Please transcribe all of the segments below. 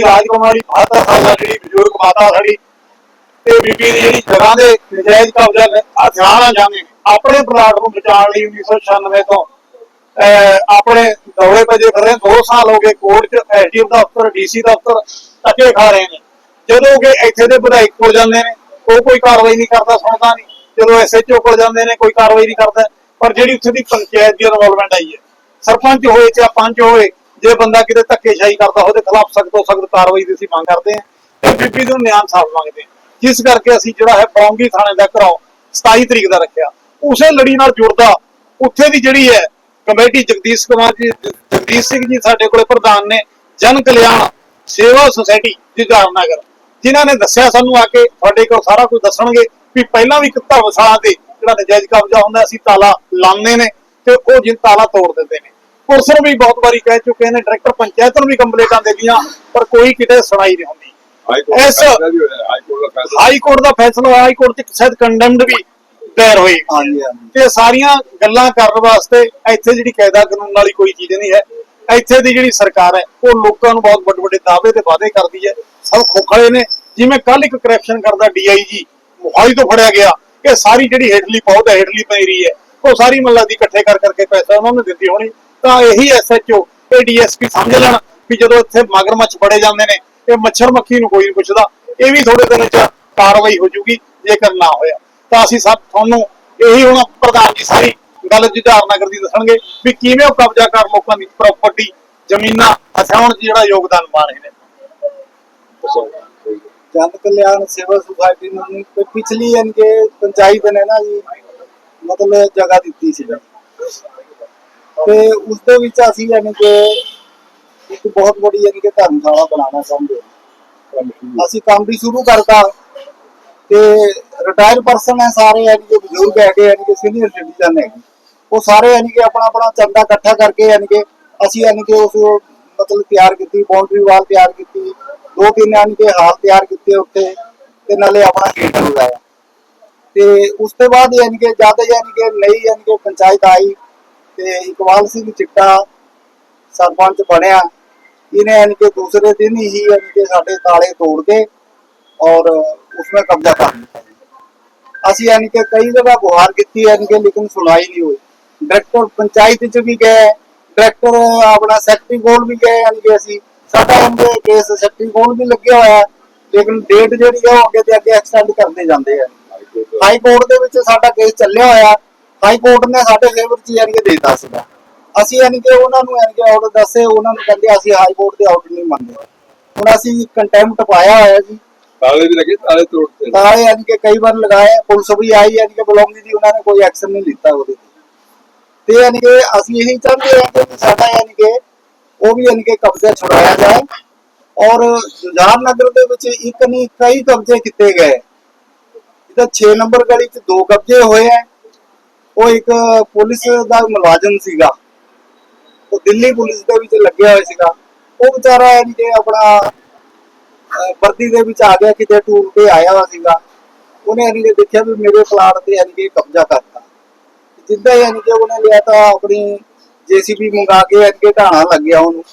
ਬੀਬੀ ਰਾਜਕੁਮਾਰੀ 72 ਸਾਲਾਂ ਜਿਹੜੀ ਬਜ਼ੁਰਗ ਮਾਤਾ ਸਾਡੀ ਤੇ ਬੀਬੀ ਦੀ ਜਿਹੜੀ ਜਗ੍ਹਾ ਦੇ ਨਜਾਇਜ਼ ਕਬਜ਼ਾ ਹਥਿਆਰਾਂ ਜਾਂਦੇ ਆਪਣੇ ਪਲਾਟ ਨੂੰ ਬਚਾਉਣ ਲਈ 1996 ਤੋਂ ਆਪਣੇ ਦੌੜੇ ਭਜੇ ਫਿਰ 2 ਸਾਲ ਹੋ ਗਏ ਕੋਰਟ ਚ, ਐਸਡੀਐਮ ਦਫ਼ਤਰ, ਡੀਸੀ ਦਫ਼ਤਰ ਧੱਕੇ ਖਾ ਰਹੇ ਨੇ। ਜਦੋਂ ਕਿ ਇੱਥੇ ਦੇ ਵਿਧਾਇਕ ਕੋਲ ਜਾਂਦੇ ਨੇ, ਉਹ ਕੋਈ ਕਾਰਵਾਈ ਨਹੀਂ ਕਰਦਾ, ਸੁਣਦਾ ਨਹੀਂ। ਜਦੋਂ ਐਸਐਚਓ ਕੋਲ ਜਾਂਦੇ ਨੇ, ਕੋਈ ਕਾਰਵਾਈ ਨਹੀਂ ਕਰਦਾ। ਪਰ ਜਿਹੜੀ ਉੱਥੇ ਦੀ ਪੰਚਾਇਤ ਦੀ ਇਨਵੋਲਵਮੈਂਟ ਆਈ ਹੈ। ਸਰਪੰਚ ਹੋਏ ਚਾਹੇ ਪੰਚ ਹੋਏ ਜੇ ਬੰਦਾ ਕਿਤੇ ਧੱਕੇਸ਼ਾਹੀ ਕਰਦਾ ਉਹਦੇ ਖਿਲਾਫ ਸਖਤ ਤੋਂ ਸਖਤ ਕਾਰਵਾਈ ਦੀ ਅਸੀਂ ਮੰਗ ਕਰਦੇ ਹਾਂ ਤੇ ਬੀਬੀ ਨੂੰ ਨਿਆਂ ਸਾਫ਼ ਮੰਗਦੇ ਹਾਂ। ਜਿਸ ਕਰਕੇ ਅਸੀਂ ਜਿਹੜਾ ਹੈ ਬੌਂਗੀ ਥਾਣੇ ਦਾ ਘਰਾਓ 27 ਤਰੀਕ ਦਾ ਰੱਖਿਆ। ਉਸੇ ਲੜੀ ਨਾਲ ਜੁੜਦਾ ਉੱਥੇ ਦੀ ਜਿਹੜੀ ਹੈ ਕਮੇਟੀ ਜਗਦੀਸ਼ ਕੁਮਾਰ ਜੀ, ਜਗਦੀਸ਼ ਸਿੰਘ ਜੀ ਸਾਡੇ ਕੋਲੇ ਪ੍ਰਧਾਨ ਨੇ, ਜਨ ਕਲਿਆਣ ਸੇਵਾ ਸੁਸਾਇਟੀ ਜੁਝਾਰ ਨਗਰ ਜਿਨ੍ਹਾਂ ਨੇ ਦੱਸਿਆ ਸਾਨੂੰ ਆ ਕੇ ਤੁਹਾਡੇ ਕੋਲ ਸਾਰਾ ਕੁਝ ਦੱਸਣਗੇ ਵੀ ਪਹਿਲਾਂ ਵੀ ਇੱਕ ਧਰਮਸ਼ਾਲਾ ਤੇ ਜਿਹੜਾ ਨਜਾਇਜ਼ ਕਬਜ਼ਾ ਹੁੰਦਾ, ਅਸੀਂ ਤਾਲਾ ਲਾਉਂਦੇ ਨੇ ਤੇ ਉਹ ਜਿੰ ਤਾਲਾ ਤੋੜ ਦਿੰਦੇ ਨੇ। ਪੁਲਿਸ ਨੂੰ ਵੀ ਬਹੁਤ ਵਾਰੀ ਕਹਿ ਚੁੱਕੇ ਨੇ ਡਾਇਰੈਕਟਰ ਪੰਚਾਇਤ ਨੂੰ ਵੀ ਕੰਪਲੇਂਟਾਂ ਦੇ ਦੀਆਂ ਪਰ ਕੋਈ ਕਿਤੇ ਸੁਣਾਈ ਨਹੀਂ ਹੁੰਦੀ। ਇਸ- ਹਾਈ ਕੋਰਟ ਦਾ ਫੈਸਲਾ। ਹਾਈ ਕੋਰਟ ਦਾ ਫੈਸਲਾ ਹੋਇਆ ਹਾਈ ਕੋਰਟ ਚ ਸ਼ਾਇਦ ਕੰਡੈਮਡ ਵੀ ਦਾਇਰ ਹੋਈ। ਤੇ ਸਾਰੀਆਂ ਗੱਲਾਂ ਕਰਨ ਵਾਸਤੇ ਇੱਥੇ ਜਿਹੜੀ ਕਾਇਦਾ ਕਾਨੂੰਨ ਵਾਲੀ ਕੋਈ ਚੀਜ਼ ਨਹੀਂ ਹੈ। ਇੱਥੇ ਦੀ ਜਿਹੜੀ ਸਰਕਾਰ ਹੈ ਉਹ ਲੋਕਾਂ ਨੂੰ ਬਹੁਤ ਵੱਡੇ ਵੱਡੇ ਦਾਅਵੇ ਤੇ ਵਾਅਦੇ ਕਰਦੀ ਹੈ। ਸਭ ਖੋਖਲੇ ਨੇ। ਜਿਵੇਂ ਕੱਲ ਇੱਕ ਕਰਪਸ਼ਨ ਕਰਦਾ ਡੀਆਈਜੀ ਮੋਹਾਲੀ ਤੋਂ ਫੜਿਆ ਗਿਆ। ਕਿ ਸਾਰੀ ਜਿਹੜੀ ਹੇਠਲੀ ਪਹੁੰਚ ਹੈ ਹੇਠਲੀ ਪੈਰੀ ਹੈ। ਉਹ ਸਾਰੀ ਮੱਲਾ ਦੀ ਇਕੱਠੇ ਕਰ ਕਰਕੇ ਪੈਸਾ ਉਹਨਾਂ ਨੂੰ ਦਿੱਤੀ ਹੋਣੀ। ਤਾਂ ਇਹੀ ਐਸਐਚਓ ਇਹ ਡੀਐਸਪੀ ਸਮਝ ਲੈਣ ਵੀ ਜਦੋਂ ਇੱਥੇ ਮਗਰਮੱਛ ਫੜੇ ਜਾਂਦੇ ਨੇ, ਇਹ ਮੱਛਰ ਮੱਖੀ ਨੂੰ ਕੋਈ ਨਹੀਂ ਪੁੱਛਦਾ। ਇਹ ਵੀ ਥੋੜੇ ਦਿਨ ਚ ਕਾਰਵਾਈ ਹੋ ਜੂਗੀ, ਜੇਕਰ ਨਾ ਹੋਇਆ। ਤਾਂ ਅਸੀਂ ਸਭ ਤੁਹਾਨੂੰ ਇਹੀ ਹੁਣ ਪ੍ਰਧਾਨ ਜੀ ਸਾਰੀ ਗੱਲ ਜੁਝਾਰ ਨਗਰ ਦੀ ਦੱਸਣਗੇ ਵੀ ਕਿਵੇਂ ਉਹ ਕਬਜ਼ਾ ਕਰ ਲੋਕਾਂ ਦੀ ਪ੍ਰਾਪਰਟੀ ਜ਼ਮੀਨਾਂ ਹਥਿਆਉਣ 'ਚ ਜਿਹੜਾ ਯੋਗਦਾਨ ਪਾ ਰਹੇ ਨੇ। ਜਨ ਕਲਿਆਣ ਸੇਵਾ ਸੁਸਾਇਟੀ ਨੂੰ ਵੀ ਤੇ ਪਿਛਲੀ ਯਾਨੀ ਕਿ ਪੰਚਾਇਤ ਨੇ ਨਾ ਜੀ, ਮਤਲਬ ਜਗ੍ਹਾ ਦਿੱਤੀ ਸੀ। ਤੇ ਉਸ ਦੇ ਵਿੱਚ ਅਸੀਂ ਯਾਨੀ ਕਿ ਇੱਕ ਬਹੁਤ ਵੱਡੀ ਯਾਨੀ ਕਿ ਧਰਮਸ਼ਾਲਾ ਬਣਾਉਣਾ ਚਾਹੁੰਦੇ ਹਾਂ ਅਸੀਂ ਕੰਮ ਵੀ ਸ਼ੁਰੂ ਕਰਤਾ ਤੇ ਰਿਟਾਇਰ ਪਰਸਨ ਹੈ ਸਾਰੇ ਯਾਨੀ ਕਿ ਬਜ਼ੁਰਗ ਹੈਗੇ ਯਾਨੀ ਕਿ ਸੀਨੀਅਰ ਸਿਟੀਜ਼ਨ ਹੈਗੇ ਉਹ ਸਾਰੇ ਯਾਨੀ ਕਿ ਆਪਣਾ ਆਪਣਾ ਚੰਦਾ ਇਕੱਠਾ ਕਰਕੇ ਯਾਨੀ ਕਿ ਅਸੀਂ ਯਾਨੀ ਕਿ ਉਸ ਮਤਲਬ ਤਿਆਰ ਕੀਤੀ ਬਾਉਂਡਰੀ ਵਾਲ ਤਿਆਰ ਕੀਤੀ ਦੋ ਤਿੰਨ ਯਾਨੀ ਕਿ ਹਾਲ ਤਿਆਰ ਕੀਤੇ ਉੱਤੇ ਤੇ ਨਾਲੇ ਆਪਣਾ ਗੇਟ ਲਗਾਇਆ ਤੇ ਉਸ ਤੋਂ ਬਾਅਦ ਯਾਨੀ ਕਿ ਜਦ ਯਾਨੀ ਕਿ ਨਈ ਯਾਨੀ ਕਿ ਪੰਚਾਇਤ ਆਈ ਤੇ ਇਕਬਾਲ ਸਿੰਘ ਚਿੱਟਾ ਸਰਪੰਚ ਬਣਿਆ। ਇਹਨੇ ਯਾਨੀ ਕਿ ਦੂਸਰੇ ਦਿਨ ਹੀ ਯਾਨੀ ਕਿ ਸਾਡੇ ਤਾਲੇ ਤੋੜ ਕੇ ਔਰ ਉਸਨੇ ਕਬਜ਼ਾ ਕਰ ਲਿਆ। ਅਸੀਂ ਯਾਨੀ ਕਿ ਕਈ ਜਗ੍ਹਾ ਗੁਹਾਰ ਕੀਤੀ ਯਾਨੀ ਕਿ ਲੇਕਿਨ ਸੁਣਾਈ ਨਹੀਂ ਹੋਈ। ਡਾਇਰੈਕਟਰ ਪੰਚਾਇਤ ਚ ਵੀ ਗਏ ਡਾਇਰੈਕਟਰ ਆਪਣਾ ਸੈਕਟਰੀ ਕੋਲ ਵੀ ਗਏ ਯਾਨੀ ਕਿ ਅਸੀਂ ਸਾਡਾ ਉਹਦੇ ਕੇਸ ਸੈਕਟਰੀ ਕੋਲ ਵੀ ਲੱਗਿਆ ਹੋਇਆ ਲੇਕਿਨ ਡੇਟ ਜਿਹੜੀ ਆ ਉਹ ਅੱਗੇ ਤੇ ਅੱਗੇ ਐਕਸਟੈਂਡ ਕਰਦੇ ਜਾਂਦੇ ਆ। ਹਾਈ ਕੋਰਟ ਦੇ ਵਿੱਚ ਸਾਡਾ ਕੇਸ ਚੱਲਿਆ ਹੋਇਆ। ਹਾਈ ਕੋਰਟ ਨੇ ਸਾਡੇ ਫੇਵਰ ਚ ਯਾਨੀ ਕਿ ਦੇਤਾ ਸੀਗਾ। ਅਸੀਂ ਯਾਨੀ ਕਿ ਉਹਨਾਂ ਨੂੰ ਯਾਨੀ ਕਿ ਆਰਡਰ ਦੱਸੇ ਉਹਨਾਂ ਨੂੰ ਕਹਿੰਦੇ ਅਸੀਂ ਹਾਈ ਕੋਰਟ ਦੇ ਆਰਡਰ ਨਹੀਂ ਮੰਨਦੇ। ਹੁਣ ਅਸੀਂ ਕੰਟੈਂਪਟ ਪਾਇਆ ਹੋਇਆ ਜੀ। ਤਾਲੇ ਵੀ ਲੱਗੇ ਤਾਲੇ ਤੋੜਤੇ ਤਾਲੇ ਯਾਨੀ ਕਿ ਕਈ ਵਾਰ ਲਗਾਏ ਪੁਲਿਸ ਵੀ ਆਈ ਯਾਨੀ ਕਿ ਬੁਲਾਉਂਦੀ ਜੀ ਉਹਨਾਂ ਨੇ ਕੋਈ ਐਕਸ਼ਨ ਨਹੀਂ ਲਿੱਤਾ ਉਹਦੇ ਤੇ। ਤੇ ਯਾਨੀ ਕਿ ਅਸੀਂ ਇਹੀ ਚਾਹੁੰਦੇ ਹਾਂ ਕਿ ਸਾਡਾ ਯਾਨੀ ਕਿ ਉਹ ਵੀ ਯਾਨੀ ਕਿ ਕਬਜ਼ਾ ਛੁਡਾਇਆ ਜਾਏ। ਔਰ ਜੁਝਾਰ ਨਗਰ ਦੇ ਵਿੱਚ ਇੱਕ ਨਹੀਂ ਕਈ ਕਬਜ਼ੇ ਕੀਤੇ ਗਏ। ਇਹਦਾ 6 ਨੰਬਰ ਗਲੀ 'ਚ ਦੋ ਕਬਜ਼ੇ ਹੋਏ ਆ। ਉਹ ਇੱਕ ਪੁਲਿਸ ਦਾ ਮੁਲਾਜ਼ਮ ਸੀਗਾ। ਉਹ ਦਿੱਲੀ ਪੁਲਿਸ ਦੇ ਵਿੱਚ ਲੱਗਿਆ ਹੋਇਆ ਸੀਗਾ। ਉਹ ਵਿਚਾਰਾ ਯਾਨੀ ਆਪਣਾ ਵਰਦੀ ਦੇ ਵਿੱਚ ਆ ਗਿਆ, ਕਿਤੇ ਟੂਰ ਤੇ ਆਇਆ ਵਾ ਸੀਗਾ। ਉਹਨੇ ਯਾਨੀ ਕਿ ਦੇਖਿਆ ਵੀ ਮੇਰੇ ਪਲਾਟ ਤੇ ਯਾਨੀ ਕਿ ਕਬਜ਼ਾ ਕਰਤਾ। ਜਿੱਦਾਂ ਯਾਨੀ ਕਿ ਉਹਨੇ ਲਿਆ ਤਾਂ ਆਪਣੀ ਜੀਸੀਬੀ ਮੰਗਾ ਕੇ ਯਾਨੀ ਢਾਣਾ ਲੱਗਿਆ ਉਹਨੂੰ।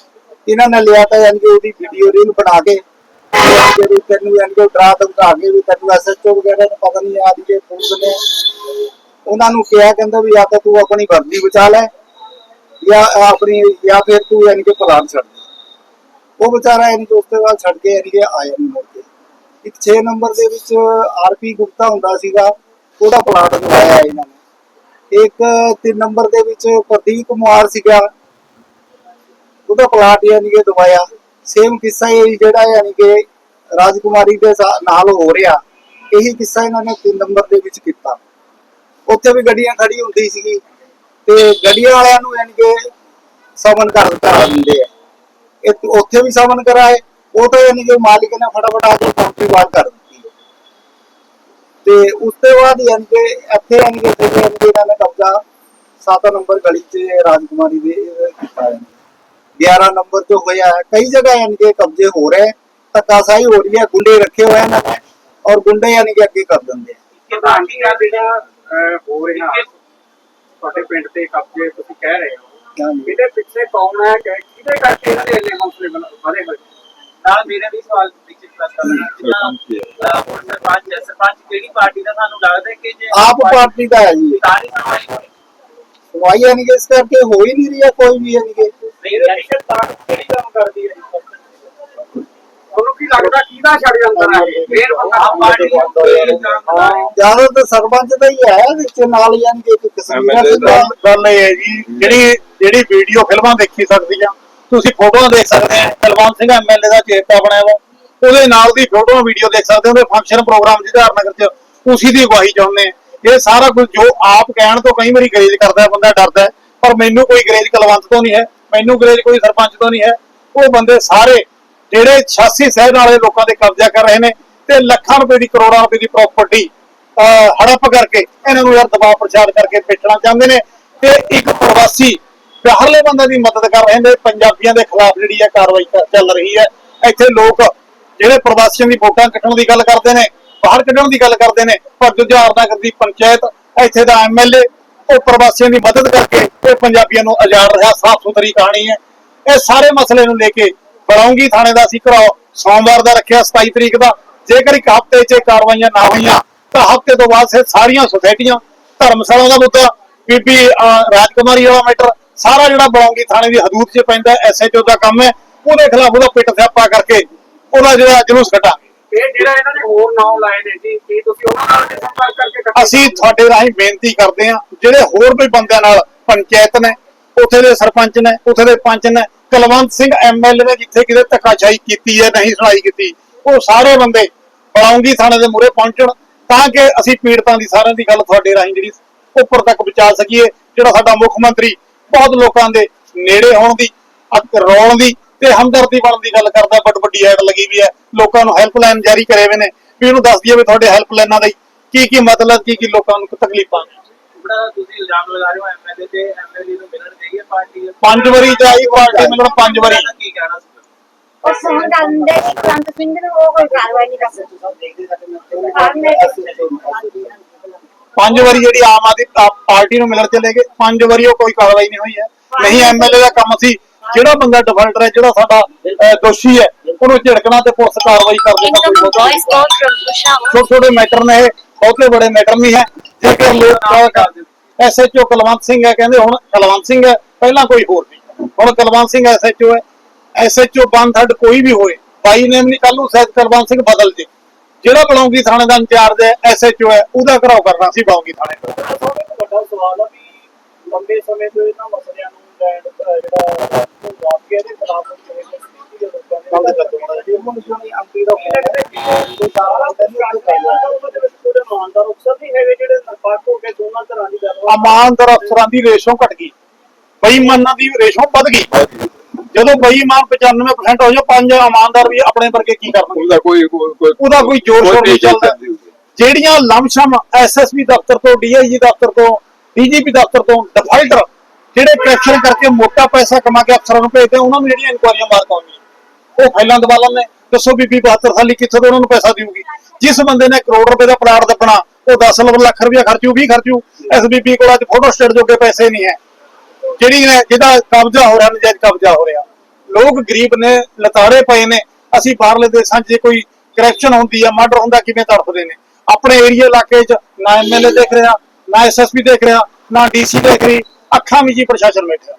ਇਹਨਾਂ ਨੇ ਲਿਆ ਤਾਂ ਯਾਨੀ ਕਿ ਉਹਦੀ ਵੀਡੀਓ ਰੀਲ ਬਣਾ ਕੇ, ਜਿਹੜੀ ਤੈਨੂੰ ਯਾਨੀ ਕਿ ਡਰਾ ਧਮਕਾ ਕੇ ਵੀ ਤੈਨੂੰ ਐਸਐਚਓ ਵਗੈਰਾ ਨੂੰ ਪਤਾ ਨਹੀਂ ਆ ਕਿ ਪੁਲਿਸ ਨੇ ਉਹਨਾਂ ਨੂੰ ਕਿਹਾ ਕਹਿੰਦਾ ਵੀ ਜਾਂ ਤਾਂ ਤੂੰ ਆਪਣੀ ਵਰਦੀ ਬਚਾ ਲੈ, ਜਾਂ ਆਪਣੀ, ਜਾਂ ਫਿਰ ਤੂੰ ਯਾਨੀ ਕਿ ਪਲਾਟ ਛੱਡ ਉਹ ਵਿਚਾਰਾ ਯਾਨੀ ਕਿ ਉਸ ਛੱਡ ਕੇ ਯਾਨੀ ਕਿ ਆਇਆ ਨਹੀਂ ਮੁੜ ਕੇ। ਇੱਕ 6 ਨੰਬਰ ਦੇ ਵਿੱਚ ਆਰਪੀ ਗੁਪਤਾ ਹੁੰਦਾ ਸੀਗਾ, ਉਹਦਾ ਪਲਾਟ ਦਵਾਇਆ ਇਹਨਾਂ ਨੇ। ਇੱਕ 3 ਨੰਬਰ ਦੇ ਵਿੱਚ ਪ੍ਰਦੀਪ ਕੁਮਾਰ ਸੀਗਾ, ਉਹਦਾ ਪਲਾਟ ਯਾਨੀ ਕਿ ਦਵਾਇਆ ਸੇਮ ਕਿੱਸਾ ਇਹ ਜਿਹੜਾ ਯਾਨੀ ਕਿ ਰਾਜਕੁਮਾਰੀ ਦੇ ਨਾਲ ਹੋ ਰਿਹਾ। ਇਹੀ ਕਿੱਸਾ ਇਹਨਾਂ ਨੇ 3 ਨੰਬਰ ਦੇ ਵਿੱਚ ਕੀਤਾ। ਉੱਥੇ ਵੀ ਗੱਡੀਆਂ ਖੜੀ ਹੁੰਦੀ ਸੀਗੀ ਤੇ ਗੱਡੀਆਂ ਵਾਲਿਆਂ ਨੂੰ ਯਾਨੀ ਕਿ ਸਮਨ ਕਰ ਕਰਾ ਦਿੰਦੇ ਆ। ਇਹ ਉੱਥੇ ਵੀ ਸਮਨ ਕਰਾਏ, ਉਹ ਤਾਂ ਯਾਨੀ ਕਿ ਮਾਲਿਕ ਨੇ ਫਟਾਫਟ ਆ ਕੇ ਕਾਉਂਟਰੀ ਵਾਰ ਕਰ ਦਿੱਤੀ ਤੇ ਉਸ ਤੋਂ ਬਾਅਦ ਯਾਨੀ ਕਿ ਇੱਥੇ ਯਾਨੀ ਕਿ ਜਿਹੜੇ ਯਾਨੀ ਕਿ ਇਹਨਾਂ ਨੇ ਕਬਜ਼ਾ 7 ਨੰਬਰ ਗਲੀ 'ਚ ਰਾਜਕੁਮਾਰੀ ਦੇ ਕੀਤਾ ਹੈ 11 ਨੰਬਰ ਤੇ ਹੋਇਆ ਹੈ। ਕਈ ਜਗ੍ਹਾ ਯਾਨੀ ਕਿ ਕਬਜ਼ੇ ਹੋ ਰਹੇ ਧੱਕਾਸ਼ਾਹੀ ਹੋ ਰਹੀ ਹੈ, ਗੁੰਡੇ ਰੱਖੇ ਹੋਏ ਹਨ ਔਰ ਗੁੰਡੇ ਯਾਨੀ ਕਿ ਅੱਗੇ ਕਰ ਦਿੰਦੇ ਆ। ਹੋ ਰਿਹਾ। ਤੁਹਾਡੇ ਪਿੰਡ ਤੇ ਕਬਜ਼ੇ ਤੁਸੀਂ ਕਹਿ ਰਹੇ ਹੋ। ਇਹਦੇ ਪਿੱਛੇ ਕੌਣ ਹੈ? ਕਿ ਕਿਹਦੇ ਕਰਕੇ ਇਹਨਾਂ ਦੇ ਇੰਨੇ ਹੌਸਲੇ ਬਣ- ਵਧੇ ਹੋਏ? ਨਾਲ ਮੇਰੇ ਵੀ ਸਵਾਲ ਵਿੱਚ ਪ੍ਰਸ਼ਨ ਕਰਨਾ ਜਿੱਦਾਂ ਹੁਣ ਸਰਪੰਚ ਸਰਪੰਚ ਕਿਹੜੀ ਪਾਰਟੀ ਦਾ ਤੁਹਾਨੂੰ ਲੱਗਦਾ ਹੈ ਕਿ ਜੇ ਆਪ ਪਾਰਟੀ ਦਾ ਹੈ ਜੀ। ਸਾਰੀ ਸੁਣਵਾਈ। ਸੁਣਵਾਈ ਕਿ ਇਸ ਕਰਕੇ ਹੋ ਹੀ ਨਹੀਂ ਰਹੀ ਕੋਈ ਵੀ ਯਾਨੀ ਕਿ ਨਹੀਂ ਤਾਕਤ ਕਿਹੜੀ ਕੰਮ ਕਰਦੀ ਹੈ? ਤੁਹਾਨੂੰ ਕੀ ਲੱਗਦਾ ਕਿਹਦਾ ਛੜਯੰਤਰ ਹੈ? ਇਹ? ਫੇਰ ਆਪ ਪਾਰਟੀ ਨੂੰ ਇਲਜ਼ਾਮ ਲਾ ਰਹੇ। ਜ਼ਿਆਦਾ ਤਾਂ ਸਰਪੰਚ ਦਾ ਹੀ ਹੈ ਵਿੱਚ ਨਾਲ ਕਿ ਇੱਕ ਕਿਸਮ ਦਾ। ਗੱਲ ਇਹ ਹੈ ਜੀ। ਜਿਹੜੀ ਜਿਹੜੀ ਵੀਡੀਓ ਫਿਲਮਾਂ ਦੇਖੀ ਸਕਦੀ ਆ ਤੁਸੀਂ ਫੋਟੋਆਂ ਦੇਖ ਸਕਦੇ ਆ ਕੁਲਵੰਤ ਸਿੰਘ ਐਮਐਲਏ ਦਾ ਚੇਤਾ ਬਣਿਆ ਵਾ। ਉਹਦੇ ਨਾਲ ਦੀ ਫੋਟੋਆਂ ਵੀਡੀਓ ਦੇਖ ਸਕਦੇ ਹੋ ਉਹਦੇ ਫੰਕਸ਼ਨ ਪ੍ਰੋਗਰਾਮ ਜਿਹਦਾ ਨਗਰ ਚ ਉਸੇ ਦੀ ਅਗਵਾਈ ਚਾਹੁੰਦੇ ਇਹ ਸਾਰਾ ਕੁਝ ਜੋ ਆਪ ਕਹਿਣ ਤੋਂ ਕਈ ਵਾਰੀ ਗਰੇਜ ਕਰਦਾ ਹੈ, ਬੰਦਾ ਡਰਦਾ ਹੈ, ਪਰ ਮੈਨੂੰ ਕੋਈ ਗਰੇਜ ਕੁਲਵੰਤ ਤੋਂ ਨਹੀਂ ਹੈ ਮੈਨੂੰ ਗਰੇਜ ਕੋਈ ਸਰਪੰਚ ਤੋਂ ਨਹੀਂ ਹੈ। ਉਹ ਬੰਦੇ ਸਾਰੇ ਜਿਹੜੇ 86 ਸਹਿਣ ਵਾਲੇ ਲੋਕਾਂ ਦੇ ਕਬਜ਼ਾ ਕਰ ਰਹੇ ਨੇ ਤੇ ਲੱਖਾਂ ਰੁਪਏ ਦੀ, ਕਰੋੜਾਂ ਰੁਪਏ ਦੀ ਪ੍ਰਾਪਰਟੀ ਹੜੱਪ ਕਰਕੇ ਇਹਨਾਂ ਨੂੰ ਯਾਰ ਦਬਾਅ ਪ੍ਰਚਾਰ ਕਰਕੇ ਵੇਚਣਾ ਚਾਹੁੰਦੇ ਨੇ ਤੇ ਇੱਕ ਪ੍ਰਵਾਸੀ ਬਾਹਰਲੇ ਬੰਦੇ ਦੀ ਮਦਦ ਕਰ ਰਹੇ ਨੇ, ਪੰਜਾਬੀਆਂ ਦੇ ਖਿਲਾਫ ਜਿਹੜੀ ਹੈ ਕਾਰਵਾਈ ਚੱਲ ਰਹੀ ਹੈ। ਇੱਥੇ ਲੋਕ ਜਿਹੜੇ ਪ੍ਰਵਾਸੀਆਂ ਦੀ ਵੋਟਾਂ ਕੱਟਣ ਦੀ ਗੱਲ ਕਰਦੇ ਨੇ, ਬਾਹਰ ਕੱਢਣ ਦੀ ਗੱਲ ਕਰਦੇ ਨੇ, ਪਰ ਜੁਝਾਰ ਨਗਰ ਦੀ ਪੰਚਾਇਤ, ਇੱਥੇ ਦਾ ਐਮਐਲਏ ਉਹ ਪ੍ਰਵਾਸੀਆਂ ਦੀ ਮਦਦ ਕਰਕੇ ਤੇ ਪੰਜਾਬੀਆਂ ਨੂੰ ਆਜ਼ਾਦ ਰਿਹਾ, ਸਾਫ਼ ਸੁਥਰੀ ਕਹਾਣੀ ਹੈ। ਇਹ ਸਾਰੇ ਮਸਲੇ ਨੂੰ ਲੈ ਕੇ ਬਲੌਂਗੀ ਥਾਣੇ ਦਾ ਅਸੀਂ ਘਰਾਓ ਸੋਮਵਾਰ ਦਾ ਰੱਖਿਆ 27 ਤਰੀਕ ਦਾ। ਜੇਕਰ ਇੱਕ ਹਫ਼ਤੇ 'ਚ ਕਾਰਵਾਈਆਂ ਨਾ ਹੋਈਆਂ ਤਾਂ ਹਫ਼ਤੇ ਤੋਂ ਬਾਅਦ ਸੇ ਸਾਰੀਆਂ ਸੁਸਾਇਟੀਆਂ ਧਰਮਸ਼ਾਲਾ ਦਾ ਮੁੱਦਾ ਬੀਬੀ ਰਾਜਕੁਮਾਰੀ ਵਾਲਾ ਮੈਟਰ ਸਾਰਾ ਜਿਹੜਾ ਬਲੌਂਗੀ ਥਾਣੇ ਦੀ ਹਦੂਦ 'ਚ ਪੈਂਦਾ ਐਸਐਚਓ ਦਾ ਕੰਮ ਹੈ ਉਹਦੇ ਖਿਲਾਫ ਉਹਦਾ ਪਿੱਟ ਸਿਆਪਾ ਕਰਕੇ ਉਹਦਾ ਜਿਹੜਾ ਜਲੂਸ ਕੱਢਾਂਗੇ ਇਹ ਜਿਹੜਾ ਇਹਨਾਂ ਨੇ ਹੋਰ ਨਾਮ ਲਾਏ ਨੇ ਜੀ ਕੀ ਤੁਸੀਂ ਉਹਨਾਂ ਨਾਲ ਸੰਪਰਕ ਕਰਕੇ ਅਸੀਂ ਤੁਹਾਡੇ ਰਾਹੀਂ ਬੇਨਤੀ ਕਰਦੇ ਹਾਂ ਜਿਹੜੇ ਹੋਰ ਵੀ ਬੰਦਿਆਂ ਨਾਲ ਪੰਚਾਇਤ ਨੇ ਉੱਥੇ ਦੇ ਸਰਪੰਚ ਨੇ ਉੱਥੇ ਦੇ ਪੰਚ ਨੇ ਕੁਲਵੰਤ ਸਿੰਘ ਐਮਐਲਏ ਨੇ ਜਿੱਥੇ ਕਿਤੇ ਧੱਕਾਸ਼ਾਹੀ ਕੀਤੀ ਹੈ, ਨਹੀਂ ਸੁਣਾਈ ਕੀਤੀ, ਉਹ ਸਾਰੇ ਬੰਦੇ ਬਲੌਂਗੀ ਥਾਣੇ ਦੇ ਮੂਹਰੇ ਪਹੁੰਚਣ ਤਾਂ ਕਿ ਅਸੀਂ ਪੀੜਤਾਂ ਦੀ ਸਾਰਿਆਂ ਦੀ ਗੱਲ ਤੁਹਾਡੇ ਰਾਹੀਂ ਜਿਹੜੀ ਉੱਪਰ ਤੱਕ ਪਹੁੰਚਾ ਸਕੀਏ, ਜਿਹੜਾ ਸਾਡਾ ਮੁੱਖ ਮੰਤਰੀ ਬਹੁਤ ਲੋਕਾਂ ਦੇ ਨੇੜੇ ਹੋਣ ਦੀ, ਅੱਕ ਰੋਣ ਦੀ ਤੇ ਹਮਦਰਦੀ ਬਣਨ ਦੀ ਗੱਲ ਕਰਦਾ ਬਟ ਵੱਡੀ ਐਡ ਲੱਗੀ ਵੀ ਹੈ, ਲੋਕਾਂ ਨੂੰ ਹੈਲਪਲਾਈਨ ਜਾਰੀ ਕਰੇ ਹੋਏ ਨੇ, ਵੀ ਉਹਨੂੰ ਦੱਸ ਦਈਏ ਵੀ ਤੁਹਾਡੇ ਹੈਲਪਲਾਈਨਾਂ ਦਾ ਕੀ ਕੀ ਮਤਲਬ ਕੀ ਕੀ ਲੋਕਾਂ ਨੂੰ ਤਕਲੀਫਾਂ ਨੇ। ਜਿਹੜਾ ਤੁਸੀਂ ਇਲਜ਼ਾਮ ਲਗਾ ਰਹੇ ਹੋ ਐਮਐਲਏ ਤੇ ਐਮਐਲਏ ਨੂੰ ਮਿਲਣ ਚਾਹੀਏ ਪਾਰਟੀ ਪੰਜ ਵਾਰੀ ਜਾਈ ਪਾਰਟੀ ਮਿਲਣ ਪੰਜ ਵਾਰੀ। ਉਹਦਾ ਕੀ ਕਹਿਣਾ ਸੀ? ਉਹ ਸੌਂ ਜਾਂਦੇ ਸੀ ਕੰਤ ਸਿੰਘ ਨੂੰ ਉਹ ਕੋਈ ਕਾਰਵਾਈ ਨਹੀਂ ਕਰ ਸਕਦੀ। ਪੰਜ ਵਾਰੀ ਜਿਹੜੀ ਆਮ ਆਦਮੀ ਪਾਰਟੀ ਨੂੰ ਮਿਲਣ ਚਲੇ ਗਏ ਪੰਜ ਵਾਰੀ ਉਹ ਕੋਈ ਕਾਰਵਾਈ ਨਹੀਂ ਹੋਈ ਹੈ। ਨਹੀਂ ਐਮਐਲਏ ਦਾ ਕੰਮ ਸੀ ਜਿਹੜਾ ਬੰਦਾ ਡਿਫਾਲਟਰ ਹੈ ਜਿਹੜਾ ਸਾਡਾ ਦੋਸ਼ੀ ਹੈ ਉਹਨੂੰ ਝਿੜਕਣਾ ਤੇ ਪੁਲਿਸ ਕਾਰਵਾਈ ਕਰ ਦੇਣਾ ਕੋਈ ਬਹੁਤਾ ਛੋਟੇ ਛੋਟੇ ਮੈਟਰ ਨੇ ਇਹ। ਬਹੁਤੇ ਬੜੇ ਮੈਟਰ ਨਹੀਂ ਹੈ। ਜੇਕਰ ਲੋਕ ਦਾਅਵਾ ਕਰਦੇ ਐਸਐਚਓ ਕੁਲਵੰਤ ਸਿੰਘ ਹੈ ਕਹਿੰਦੇ ਹੁਣ ਕੁਲਵੰਤ ਸਿੰਘ ਹੈ ਪਹਿਲਾਂ ਕੋਈ ਹੋਰ ਨਹੀਂ। ਹੁਣ ਕੁਲਵੰਤ ਸਿੰਘ ਐਸਐਚਓ ਹੈ। ਐਸਐਚਓ ਬੰਦ ਹੱਡ ਕੋਈ ਵੀ ਹੋਏ ਬਾਈ ਨੇਮ ਨਹੀਂ ਕੱਲ ਨੂੰ ਸ਼ਾਇਦ ਕੁਲਵੰਤ ਸਿੰਘ ਬਦਲ ਜੇ। ਜਿਹੜਾ ਬਲੌਂਗੀ ਥਾਣੇ ਦਾ ਇੰਚਾਰਜ ਹੈ ਐਸਐਚਓ ਹੈ ਉਹਦਾ ਘਰਾਓ ਕਰਨਾ ਸੀ ਬਲੌਂਗੀ ਥਾਣੇ ਦਾ। ਵੱਡਾ ਸਵਾਲ ਆ ਵੀ ਲੰਬੇ ਸਮੇਂ ਤੋਂ ਇਹਨਾਂ ਮਸਲਿਆਂ ਨੂੰ ਲੈਂਡ ਜਿਹੜਾ ਵਾਪੀਆ ਦੇ ਖਿਲਾਫ ਦੋ। ਹੁਣ ਸੁਣੀ ਅੰਤੀ ਦਾ ਕੋਈ ਸਾਰਾ ਉਹਦੇ ਵਿੱਚ ਥੋੜੇ ਇਮਾਨਦਾਰ ਅਫਸਰ ਵੀ ਹੈਗੇ ਜਿਹੜੇ ਨਿਰਪੱਖ ਹੋ ਕੇ ਦੋਨਾਂ ਤਰ੍ਹਾਂ ਦੀ ਗੱਲ ਇਮਾਨਦਾਰ ਅਫਸਰਾਂ ਦੀ ਰੇਸ਼ੋ ਘਟ ਗਈ। ਬੇਈਮਾਨਾਂ ਦੀ ਰੇਸ਼ੋ ਵੱਧ ਗਈ। ਜਦੋਂ ਬੇਈਮਾਨ 95% ਹੋ ਜਾ ਪੰਜ ਇਮਾਨਦਾਰ ਵੀ ਆਪਣੇ ਵਰਗੇ ਕੀ ਕਰਨਗੇ ਉਹਦਾ ਕੋਈ ਉਹਦਾ ਕੋਈ ਜ਼ੋਰ ਸ਼ੋਰ ਨਹੀਂ ਚੱਲਦਾ। ਜਿਹੜੀਆਂ ਲਮਸ਼ਮ ਐਸਐਸਪੀ ਦਫ਼ਤਰ ਤੋਂ ਡੀਆਈਜੀ ਦਫ਼ਤਰ ਤੋਂ ਡੀਜੀਪੀ ਦਫ਼ਤਰ ਤੋਂ ਡਿਫਾਲਟਰ ਜਿਹੜੇ ਕਰੈਕਸ਼ਨ ਕਰਕੇ ਮੋਟਾ ਪੈਸਾ ਕਮਾ ਕੇ ਅਫਸਰਾਂ ਨੂੰ ਭੇਜਦੇ ਉਹਨਾਂ ਨੂੰ ਜਿਹੜੀਆਂ ਇਨਕੁਆਰੀਆਂ ਮਾਰ ਪਾਉਂਦੀਆਂ ਉਹ ਫਾਈਲਾਂ ਦਬਾ ਲੈਂਦੇ ਦੱਸੋ ਬੀਬੀ 72 ਸਾਲੀ ਕਿੱਥੋਂ ਤੋਂ ਉਹਨਾਂ ਨੂੰ ਪੈਸਾ ਦੇਊਗੀ? ਜਿਸ ਬੰਦੇ ਨੇ ਕਰੋੜ ਰੁਪਏ ਦਾ ਪਲਾਟ ਦੱਬਣਾ, ਉਹ 10 ਲੱਖ ਰੁਪਏ ਖਰਚੂ 20 ਖਰਚੂ, ਇਸ ਬੀਬੀ ਕੋਲ ਅੱਜ ਫੋਟੋ ਸਟੇਟ ਜੋਗੇ ਪੈਸੇ ਨਹੀਂ ਹੈ। ਜਿਹੜੀ ਨੇ ਜਿਹਦਾ ਕਬਜ਼ਾ ਹੋ ਰਿਹਾ, ਨਜਾਇਜ਼ ਕਬਜ਼ਾ ਹੋ ਰਿਹਾ। ਲੋਕ ਗਰੀਬ ਨੇ, ਲਤਾੜੇ ਪਏ ਨੇ। ਅਸੀਂ ਬਾਹਰਲੇ ਦੇਸ਼ਾਂ 'ਚ ਜੇ ਕੋਈ ਕਰੈਕਸ਼ਨ ਹੁੰਦੀ ਆ ਮਰਡਰ ਹੁੰਦਾ, ਕਿਵੇਂ ਤੜਫਦੇ ਨੇ? ਆਪਣੇ ਏਰੀਆ ਇਲਾਕੇ 'ਚ ਨਾ ਐਮਐਲਏ ਦੇਖ ਰਿਹਾ, ਨਾ ਐਸਐਸਪੀ ਦੇਖ ਰਿਹਾ, ਨਾ ਡੀਸੀ ਦੇਖ ਰਹੀ, ਅੱਖਾਂ ਵਿੱਚ ਹੀ ਪ੍ਰਸ਼ਾਸਨ ਬੈਠਾ